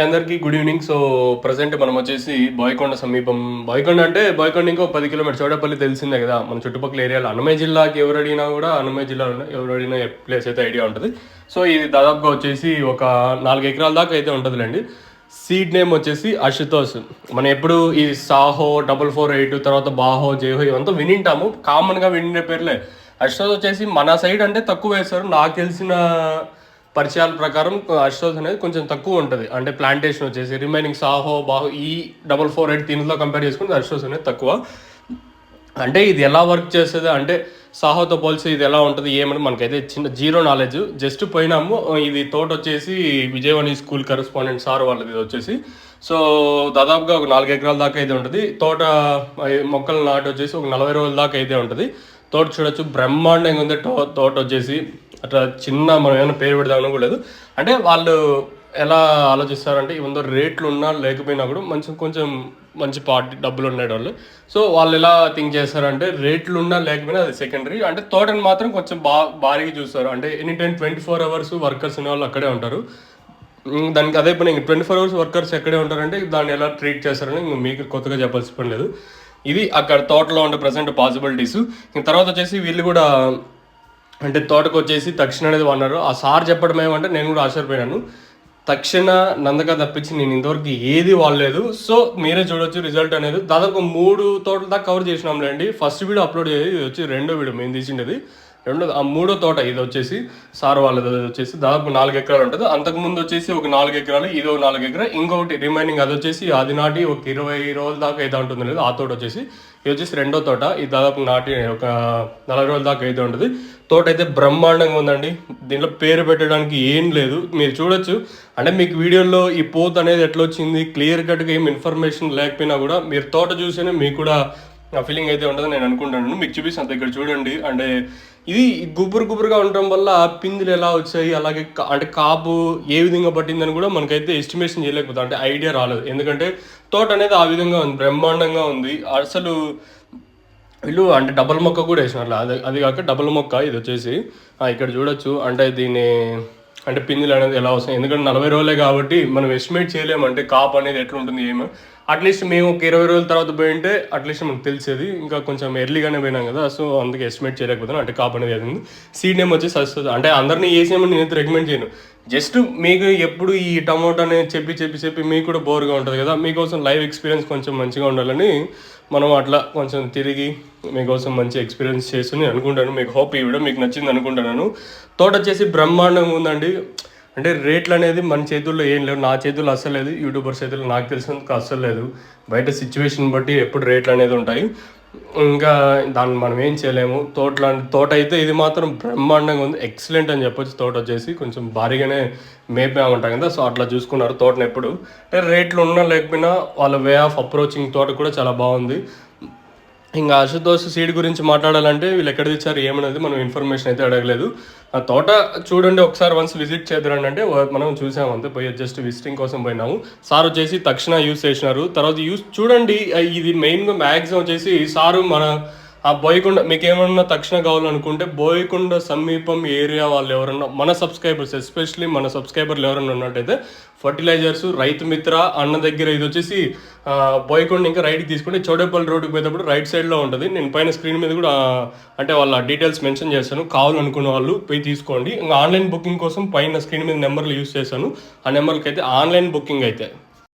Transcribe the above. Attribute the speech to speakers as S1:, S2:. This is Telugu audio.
S1: అందరికీ గుడ్ ఈవినింగ్. సో ప్రజెంట్ మనం వచ్చేసి బాయికొండ సమీపం. బాయికొండ అంటే బాయికొండ ఇంకో పది కిలోమీటర్. చౌడపల్లి తెలిసిందే కదా. మన చుట్టుపక్కల ఏరియాలో. అన్నమయ్య జిల్లాకి ఎవరు అడిగినా కూడా అన్నమయ్య జిల్లాలో ఎవరు అడిగినా ప్లేస్ అయితే ఐడియా ఉంటుంది. సో ఇది దాదాపుగా వచ్చేసి ఒక నాలుగు ఎకరాల దాకా అయితే ఉంటుందిలేండి. సీడ్ నేమ్ వచ్చేసి అశుతోష్. మనం ఎప్పుడు ఈ సాహో డబుల్ ఫోర్ ఎయిట్ తర్వాత బాహో జేహో ఇవంతా వినింటాము. కామన్గా వినిన పేర్లే. అశుతోష్ వచ్చేసి మన సైడ్ అంటే తక్కువ వేస్తారు. నాకు తెలిసిన పరిచయాల ప్రకారం అశోస్ అనేది కొంచెం తక్కువ ఉంటుంది. అంటే ప్లాంటేషన్ వచ్చేసి రిమైనింగ్ సాహో బాహో ఈ డబల్ ఫోర్ ఎయిట్ దీనిలో కంపేర్ చేసుకుంటే అశోస్ అనేది తక్కువ. అంటే ఇది ఎలా వర్క్ చేస్తుంది? అంటే సాహోతో పోల్చి ఇది ఎలా ఉంటుంది ఏమని మనకైతే చిన్న జీరో నాలెడ్జ్ జస్ట్ పోయినాము ఇది తోట వచ్చేసి విజయవాణి స్కూల్ కరెస్పాండెంట్ సార్ వాళ్ళది ఇది వచ్చేసి. సో దాదాపుగా ఒక నాలుగు ఎకరాల దాకా అయితే ఉంటుంది. తోట మొక్కలు నాటి వచ్చేసి ఒక నలభై రోజుల దాకా అయితే ఉంటుంది. తోట చూడొచ్చు బ్రహ్మాండంగా ఉంది. తో తోట వచ్చేసి అట్లా చిన్న మనం ఏమైనా పేరు పెడదామని కూడా లేదు. అంటే వాళ్ళు ఎలా ఆలోచిస్తారంటే ఇవందో రేట్లు ఉన్నా లేకపోయినా కూడా మంచి కొంచెం మంచి పార్టీ డబ్బులు ఉండేవాళ్ళు సో వాళ్ళు ఎలా థింక్ చేస్తారంటే రేట్లు ఉన్నా లేకపోయినా అది సెకండరీ అంటే తోటని మాత్రం కొంచెం బా భారీగా చూస్తారు. అంటే any time twenty four hours workers అనే వాళ్ళు అక్కడే ఉంటారు. దానికి అదే పని ట్వంటీ ఫోర్ అవర్స్ వర్కర్స్ ఎక్కడే ఉంటారంటే దాన్ని ఎలా ట్రీట్ చేస్తారని మీకు కొత్తగా చెప్పాల్సి పని లేదు. ఇది అక్కడ తోటలో ఉండే ప్రజెంట్ పాసిబిలిటీస్ తర్వాత వచ్చేసి వీళ్ళు కూడా అంటే తోటకు వచ్చేసి తక్షణ అనేది అన్నారు ఆ సార్ చెప్పడం ఏమంటే నేను కూడా ఆశ్చర్యపోయాను తక్షణ నందక తప్పించి నేను ఇంతవరకు ఏది వాడలేదు. సో మీరే చూడొచ్చు రిజల్ట్ అనేది. దాదాపు మూడు తోటల దాకా కవర్ చేసినాంలేండి. ఫస్ట్ వీడియో అప్లోడ్ చేసి ఇది వచ్చి రెండో వీడియో మేము తీసిండేది. రెండో ఆ మూడో తోట ఇది వచ్చేసి సార్ వాళ్ళది వచ్చేసి దాదాపు నాలుగు ఎకరాలు ఉంటుంది. అంతకుముందు వచ్చేసి ఒక నాలుగు ఎకరాలు ఇది ఒక నాలుగు ఎకరాలు ఇంకొకటి రిమైనింగ్ అది వచ్చేసి అది నాటి ఒక ఇరవై రోజుల దాకా అయితే ఉంటుంది లేదు ఆ తోట వచ్చేసి. ఇది వచ్చేసి రెండో తోట ఇది దాదాపు నాటి ఒక నలభై రోజుల దాకా అయితే ఉంటుంది. తోట అయితే బ్రహ్మాండంగా ఉందండి. దీంట్లో పేరు పెట్టడానికి ఏం లేదు. మీరు చూడొచ్చు. అంటే మీకు వీడియోలో ఈ పోత్ అనేది ఎట్లా వచ్చింది? క్లియర్ కట్గా ఏం ఇన్ఫర్మేషన్ లేకపోయినా కూడా మీరు తోట చూస్తేనే మీకు కూడా ఆ ఫీలింగ్ అయితే ఉంటుందని నేను అనుకుంటాను. మీకు చూపిస్తాను ఇక్కడ చూడండి. అంటే ఇది గుబురు గుబురుగా ఉండటం వల్ల పిందులు ఎలా వచ్చాయి అలాగే కా- అంటే కాపు ఏ విధంగా పట్టిందని కూడా మనకైతే ఎస్టిమేషన్ చేయలేకపోతాం. అంటే ఐడియా రాలేదు. ఎందుకంటే తోట అనేది ఆ విధంగా ఉంది బ్రహ్మాండంగా ఉంది. అసలు వీళ్ళు అంటే డబల్ మొక్క కూడా వేసినారు. అది అది కాక డబల్ మొక్క ఇది వచ్చేసి. ఇక్కడ చూడొచ్చు. అంటే దీన్ని అంటే పిందులు అనేది ఎలా వస్తాయి? ఎందుకంటే నలభై రోజులే కాబట్టి మనం ఎస్టిమేట్ చేయలేము. అంటే కాప్ అనేది ఎట్లా ఉంటుంది ఏమో అట్లీస్ట్ మేము ఒక ఇరవై రోజుల తర్వాత పోయింటే అట్లీస్ట్ మనకు తెలిసేది. ఇంకా కొంచెం ఎర్లీగానే పోయినాం కదా సో అందుకే ఎస్టిమేట్ చేయలేకపోతున్నాం. అంటే కాప్ అనేది అయింది సీడ్ నేమ్ వచ్చి వస్తుంది అంటే అందరినీ వేసేయమని నేను రికమెండ్ చేయను. జస్ట్ మీకు ఎప్పుడు ఈ టమోటా అనేది చెప్పి చెప్పి చెప్పి మీకు కూడా బోర్గా ఉంటుంది కదా మీకోసం లైవ్ ఎక్స్పీరియన్స్ కొంచెం మంచిగా ఉండాలని మనం అట్లా కొంచెం తిరిగి మీకోసం మంచి ఎక్స్పీరియన్స్ చేసి అనుకుంటాను. మీకు హోప్ ఈ వీడియో మీకు నచ్చింది అనుకుంటున్నాను. తోట వచ్చేసి బ్రహ్మాండంగా ఉందండి. అంటే రేట్లు అనేది మన చేతుల్లో ఏం లేవు నా చేతుల్లో అస్సలు లేదు యూట్యూబర్ చేతుల్లో నాకు తెలిసినందుకు అస్సలు లేదు. బయట సిచ్యువేషన్ బట్టి ఎప్పుడు రేట్లు అనేది ఉంటాయి. ఇంకా దాన్ని మనం ఏం చేయలేము. తోటలాంటి తోట అయితే ఇది మాత్రం బ్రహ్మాండంగా ఉంది. ఎక్సలెంట్ అని చెప్పొచ్చు. తోట వచ్చేసి కొంచెం భారీగానే మేపామంటాం కదా. సో అట్లా చూసుకున్నారు తోటను ఎప్పుడు. అంటే రేట్లు ఉన్నా లేకపోయినా వాళ్ళ వే ఆఫ్ అప్రోచింగ్ తోట కూడా చాలా బాగుంది. ఇంకా అశుతోష్ సీడ్ గురించి మాట్లాడాలంటే వీళ్ళు ఎక్కడ తెచ్చారు ఏమనేది మనం ఇన్ఫర్మేషన్ అయితే అడగలేదు. ఆ తోట చూడండి ఒకసారి వన్స్ విజిట్ చేద్దరండి అంటే మనం చూసాము అంతే పోయి జస్ట్ విజిటింగ్ కోసం పోయినాము. సార్ వచ్చేసి తక్షణ యూస్ చేసినారు. తర్వాత యూస్ చూడండి ఇది మెయిన్గా మ్యాక్సిమం వచ్చేసి సారు మన ఆ బోయకొండ మీకు ఏమన్నా తక్షణ కావాలనుకుంటే బోయకొండ సమీపం ఏరియా వాళ్ళు ఎవరన్నా మన సబ్స్క్రైబర్స్ ఎస్పెషలీ మన సబ్స్క్రైబర్లు ఎవరన్నా ఉన్నట్టయితే ఫర్టిలైజర్స్ రైతు మిత్ర అన్న దగ్గర ఇది వచ్చేసి ఆ, బోయకొండ ఇంకా రైట్కి తీసుకుంటే చౌడేపల్లి రోడ్డుకి పోయేటప్పుడు రైట్ సైడ్లో ఉంటుంది. నేను పైన స్క్రీన్ మీద కూడా అంటే వాళ్ళ డీటెయిల్స్ మెన్షన్ చేస్తాను కావాలనుకున్న వాళ్ళు పోయి తీసుకోండి. ఇంకా ఆన్లైన్ బుకింగ్ కోసం పైన స్క్రీన్ మీద నెంబర్లు యూస్ చేశాను. ఆ నెంబర్కి అయితే ఆన్లైన్ బుకింగ్ అయితే.